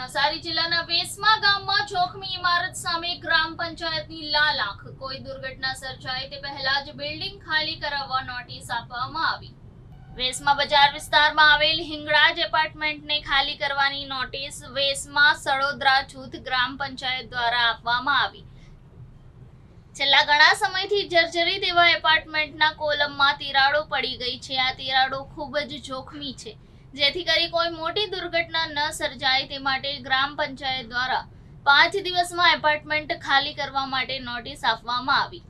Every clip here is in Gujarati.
નવસારી જિલ્લાના વેસમા ગામમાં જોખમી ઇમારત સામે ગ્રામ પંચાયતની લાલાખ. કોઈ દુર્ઘટના સર્જાય તે પહેલા જ બિલ્ડિંગ ખાલી કરાવવા નોટિસ આપવામાં આવી. વેસમા બજાર વિસ્તારમાં આવેલ હિંગળાજ એપાર્ટમેન્ટને ખાલી કરવાની નોટિસ વેસમા સડોદરા જૂથ ગ્રામ પંચાયત દ્વારા આપવામાં આવી. છેલ્લા ઘણા સમયથી જર્જરિત એવા એપાર્ટમેન્ટના કોલમમાં તિરાડો પડી ગઈ છે. આ તિરાડો ખૂબ જ જોખમી છે. જેથી કરી કોઈ મોટી દુર્ઘટના ન સર્જાય તે માટે ગ્રામ પંચાયત દ્વારા પાંચ દિવસમાં એપાર્ટમેન્ટ ખાલી કરવા માટે નોટિસ આપવામાં આવી.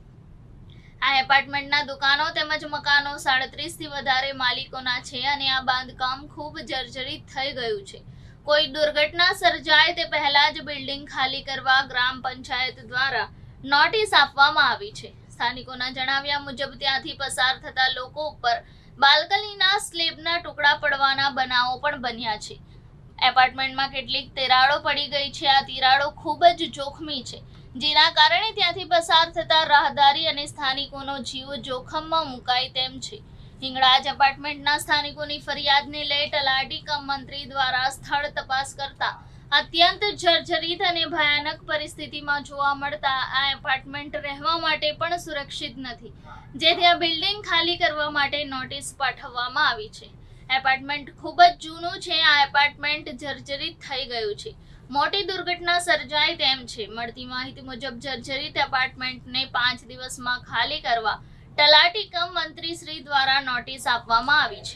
આ એપાર્ટમેન્ટના દુકાનો તેમજ મકાનો સાડત્રીસથી વધારે માલિકોના છે અને આ બાંધકામ ખૂબ જર્જરિત થઈ ગયું છે. કોઈ દુર્ઘટના સર્જાય તે પહેલા જ બિલ્ડિંગ ખાલી કરવા ગ્રામ પંચાયત દ્વારા નોટિસ આપવામાં આવી છે. સ્થાનિકોના જણાવ્યા મુજબ ત્યાંથી પસાર થતા લોકો ઉપર બાલ્કનીના સ્લેબના ટુકડા પડવાના બનાવો પણ બન્યા છે. એપાર્ટમેન્ટમાં કેટલીક તિરાડો પડી ગઈ છે. આ તિરાડો ખૂબ જ જોખમી છે. જેના કારણે ત્યાંથી પસાર થતા રાહદારી અને સ્થાનિકોનો જીવ જોખમમાં મુકાય તેમ છે. હિંગળાજ એપાર્ટમેન્ટના સ્થાનિકોની ફરિયાદને લઈ તલાટી કમ મંત્રી દ્વારા સ્થળ તપાસ કરતા અત્યંત જર્જરિત અને ભયાનક પરિસ્થિતિમાં જોવા મળતા આ એપાર્ટમેન્ટ રહેવા માટે પણ સુરક્ષિત નથી. જેથી આ બિલ્ડિંગ ખાલી કરવા માટે નોટિસ પાઠવવામાં આવી છે. એપાર્ટમેન્ટ ખૂબ જ જૂનું છે, આ એપાર્ટમેન્ટ જર્જરિત થઈ ગયું છે. મોટી દુર્ઘટના સર્જાય તેમ છે. મળતી માહિતી મુજબ જર્જરિત એપાર્ટમેન્ટને પાંચ દિવસમાં ખાલી કરવા તલાટી કમ મંત્રી શ્રી દ્વારા નોટિસ આપવામાં આવી છે.